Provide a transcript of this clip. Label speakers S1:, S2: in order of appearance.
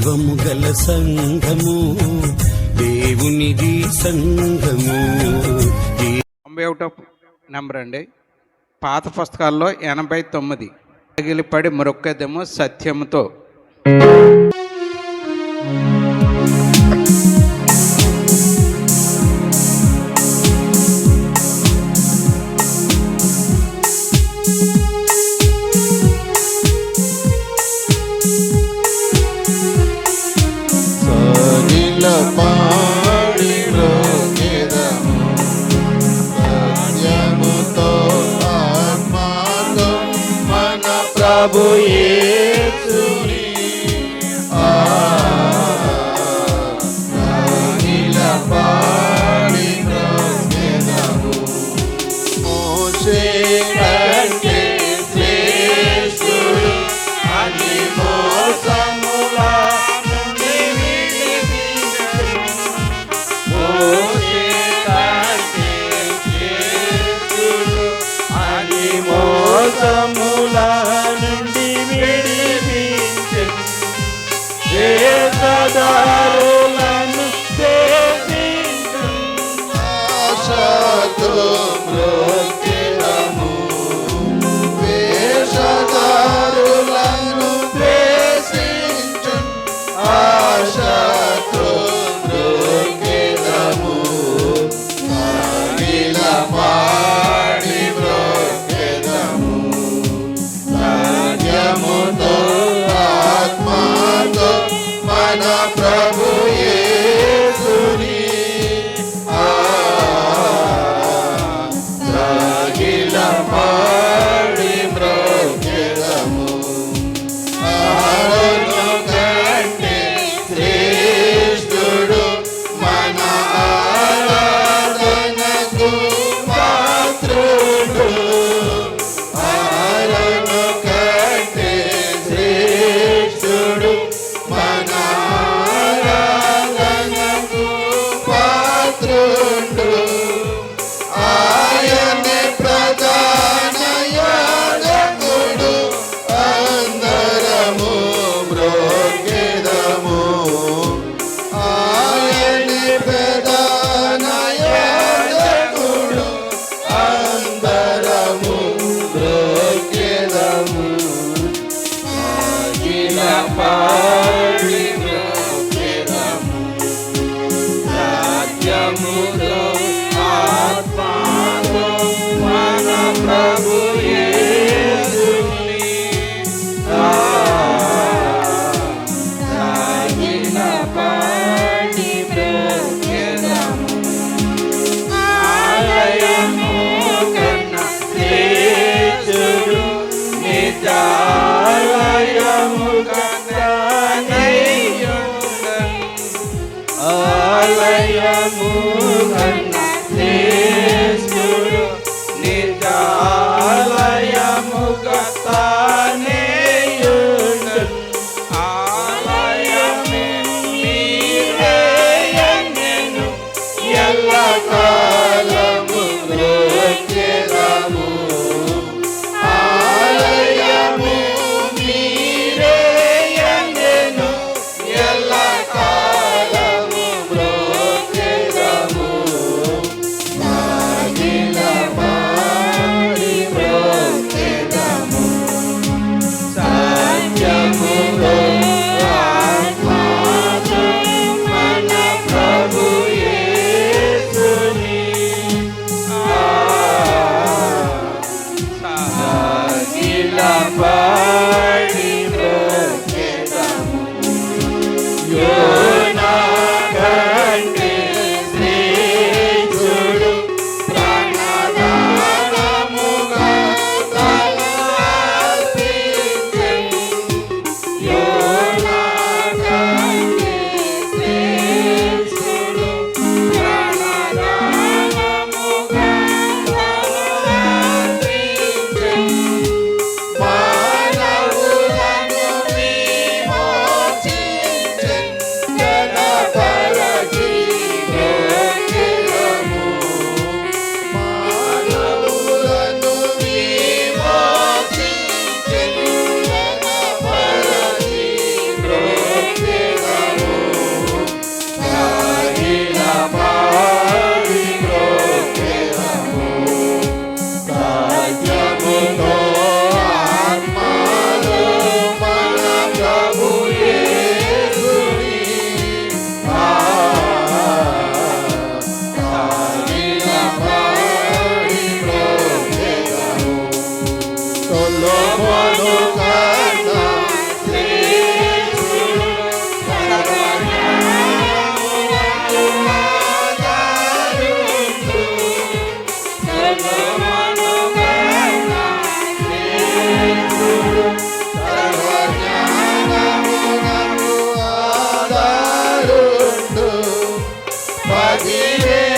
S1: జీవము గల సంఘము దేవునిది సంఘము.
S2: తొంభై ఒకటో నెంబర్ అండి. పాత పుస్తకాల్లో ఎనభై తొమ్మిది. పగిలిపడి మరొక్కదేమో సత్యముతో. Muhammadiyya Vadive